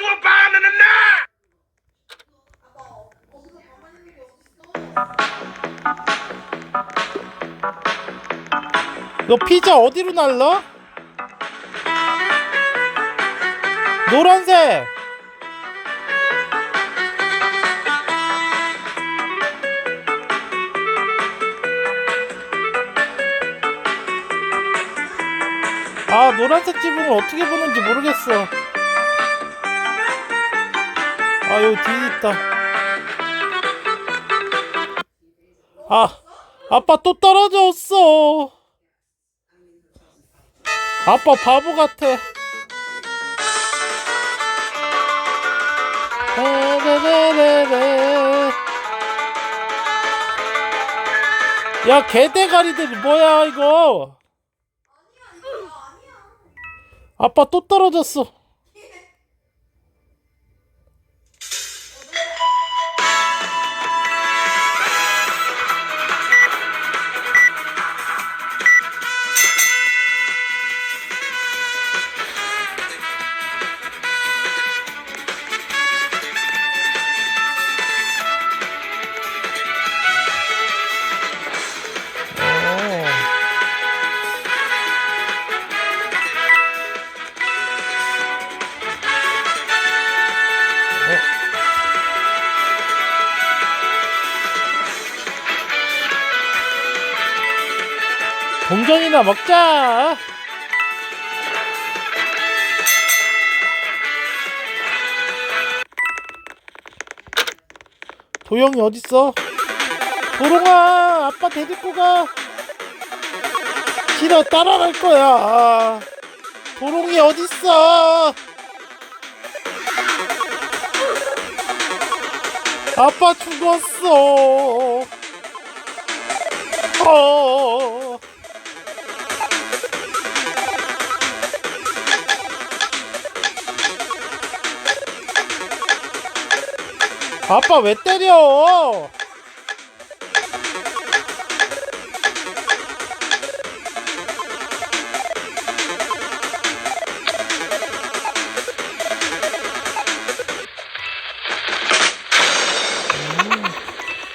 night! 너 피자 어디로 날라? 노란색. 아 노란색 지붕을 어떻게 보는지 모르겠어. 아 뒤에 있다. 아 아빠 또 떨어졌어. 아빠 바보 같아. 레레레레레. 야 개대가리들 뭐야 이거? 아빠 또 떨어졌어. 어. 동전이나 먹자. 도영이 어딨어? 도롱아, 아빠 데리고 가. 싫어, 따라갈 거야. 도롱이 어딨어? 아빠 죽었어. 어. 아빠 왜 때려?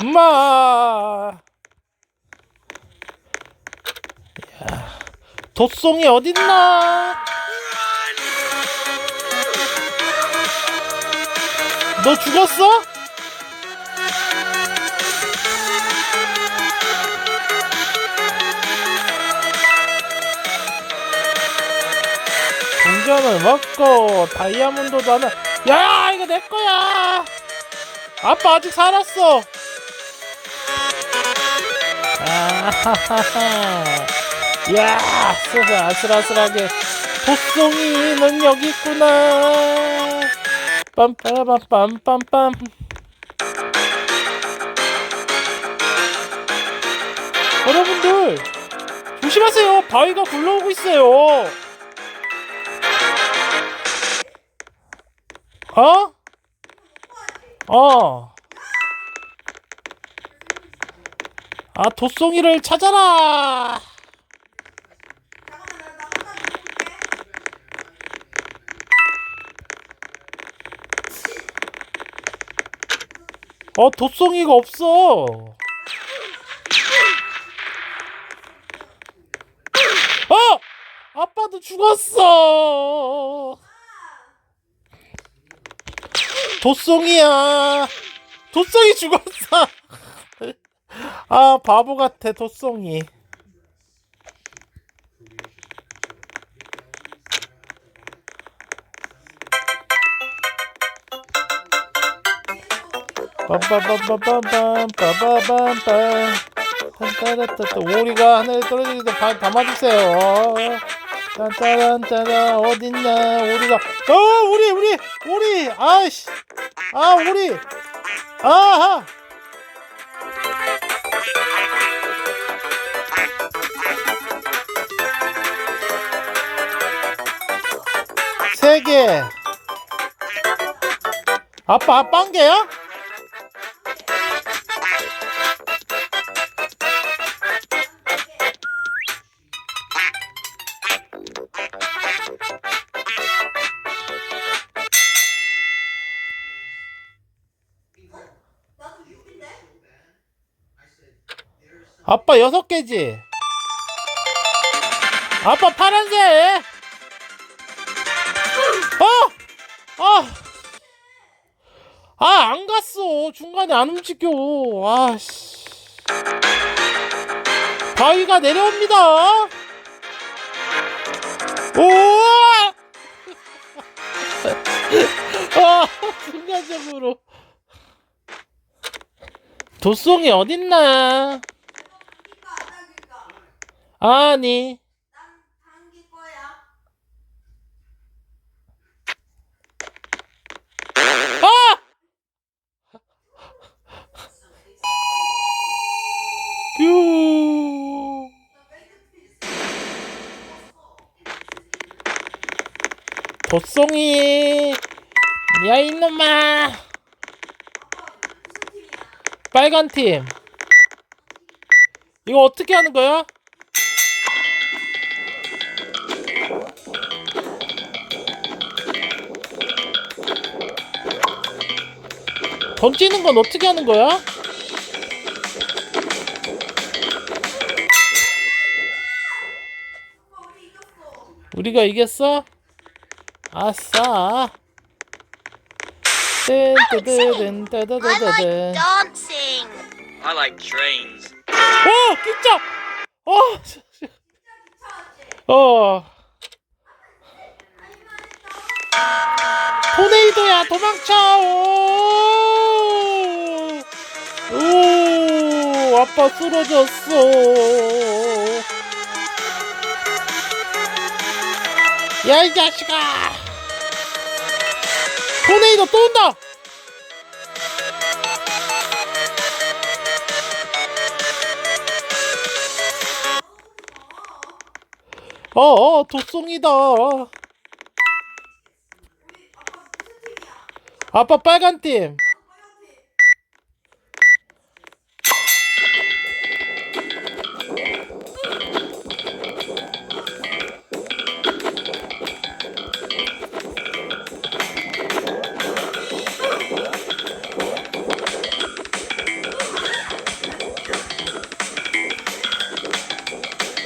엄마. 야, 돛송이 어딨나? 너 죽었어? 동전을 먹고 다이아몬드도 하나. 야 이거 내 거야. 아빠 아직 살았어. 아하하하 야 쓰스 아슬아슬하게. 도송이 는 여기 있구나. 빰빠라밤빰빰빰. 여러분들 조심하세요. 바위가 굴러오고 있어요 어? 어. 아, 도송이를 찾아라! 어, 도송이가 없어! 어! 아빠도 죽었어! 도송이야. 도송이 죽었어. 아 바보 같아 도송이. 빰빰빰빰빰빰 빠바밤빰 딴따라따따 오리가 하늘에 떨어지기 전에 발 담아주세요 딴따란따라 어딨냐 오리가. 어 우리 우리 우리 아이씨. 아 우리. 아하. 세개. 아빠 아빠 한 개야? 아빠 여섯 개지? 아빠 파란색! 어! 아! 아, 안 갔어. 중간에 안 움직여. 아, 씨. 바위가 내려옵니다. 오! 아, 순간적으로. 도송이 어딨나? 아니. 거야. 아! 뀨. 도송이. 야, 이놈아. 빨간 팀. 이거 어떻게 하는 거야? 던지는 건 어떻게 하는 거야? 아빠 우리 이겼어. 우리가 이겼어? 아싸. 뜨드드든. dancing. I like trains. 어, 진짜. 어? 어. 토네이도야 도망쳐 오, 오 아빠 쓰러졌어. 야 이 자식아! 토네이도 또 온다! 어어 도송이다 우리 아빠 무슨 팀이야? 아빠 빨간 팀.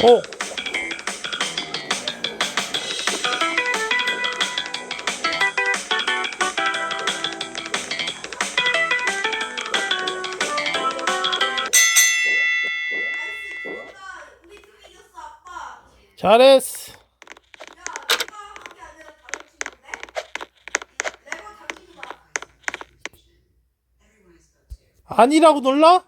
어. 잘했어. 아니라고 놀라?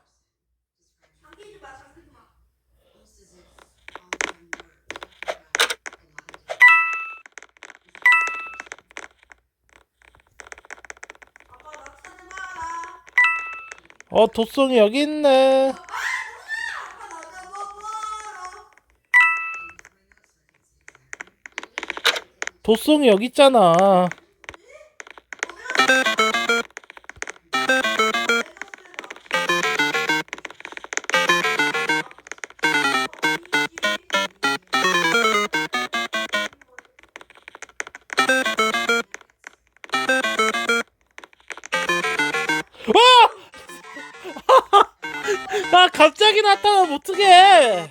어 도송이 여기 있네 도송이 여기 있잖아. 아 갑자기 나타나면 어떡해?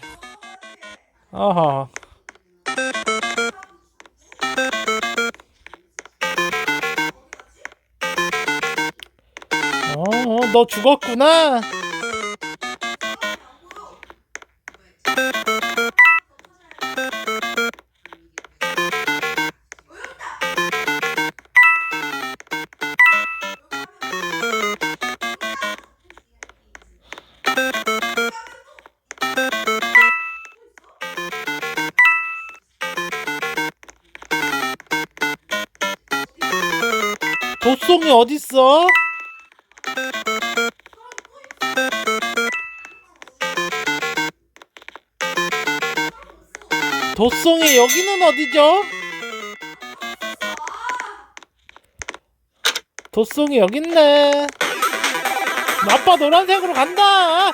아하 너 죽었구나. 도송이 어딨어? 도송이 여기는 어디죠? 도송이 여기 있네. 아빠 노란색으로 간다.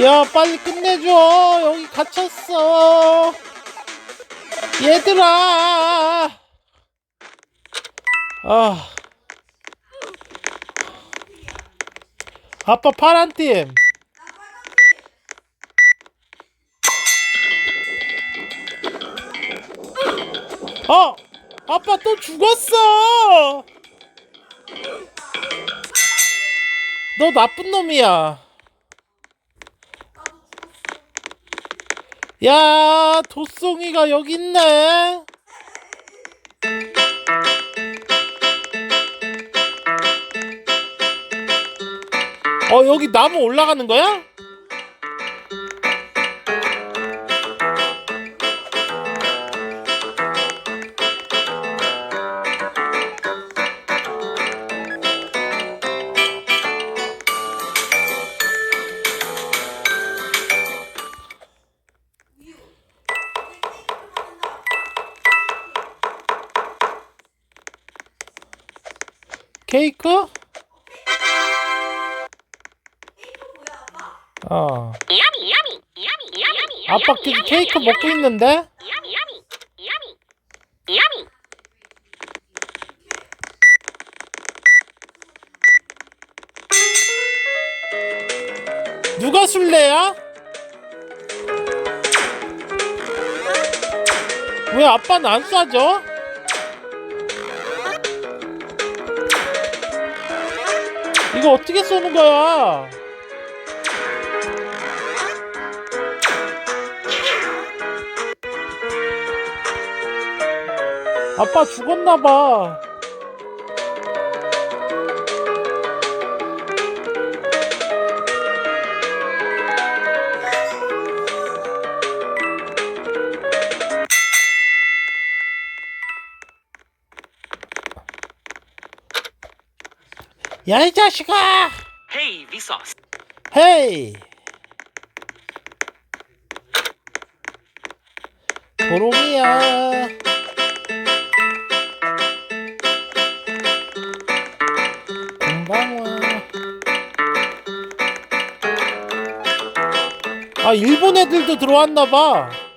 야 빨리 끝내줘 여기 갇혔어 얘들아 아 아빠 파란 팀나 빨간 팀. 어! 아빠 또 죽었어! 너 나쁜 놈이야. 나도 죽었어. 야, 도송이가 여기 있네. 어, 여기 나무 올라가는 거야? 케이크? 어. 아빠 지금 케이크 먹고 있는데? 누가 술래야? 왜 아빠는 안 쏴줘? 이거 어떻게 쏘는 거야? 아빠 죽었나봐. 야, 이 자식아! Hey, Vsauce. 헤이! 도롱이야. 금방 와. 아, 일본 애들도 들어왔나봐.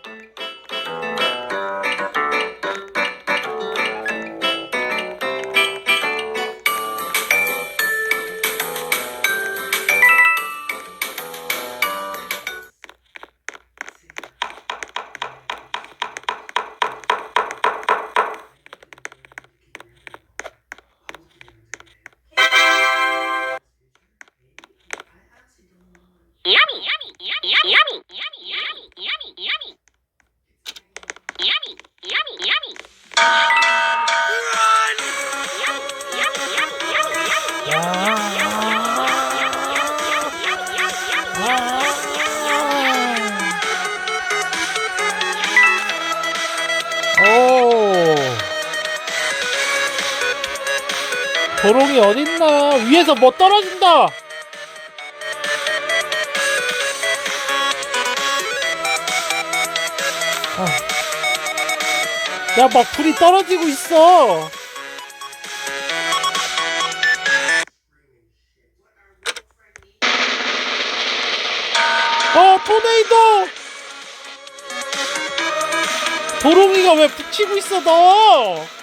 도롱이 어딨나? 위에서 뭐 떨어진다! 아. 야, 막 불이 떨어지고 있어! 어, 토네이도! 도롱이가 왜 붙이고 있어, 너?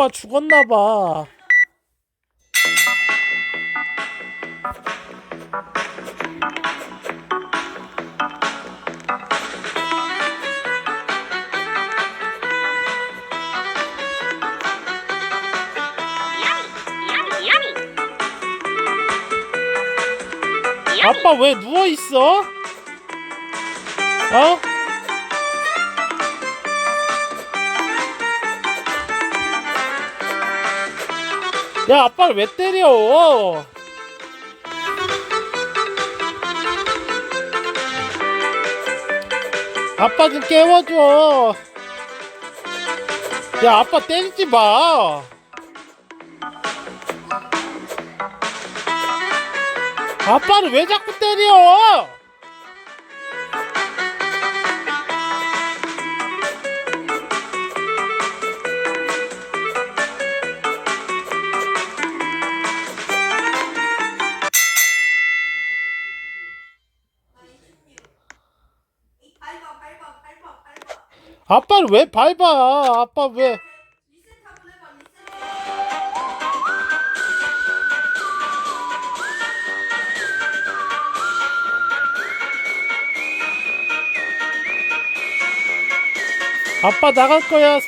아빠 죽었나봐. 아빠 왜 누워있어? 어? 야, 아빠를 왜 때려? 아빠 좀 깨워줘. 야, 아빠 때리지 마. 아빠를 왜 자꾸 때려? 아. 아빠를 왜 밟아? 아빠 왜? 아빠 나갈 거야.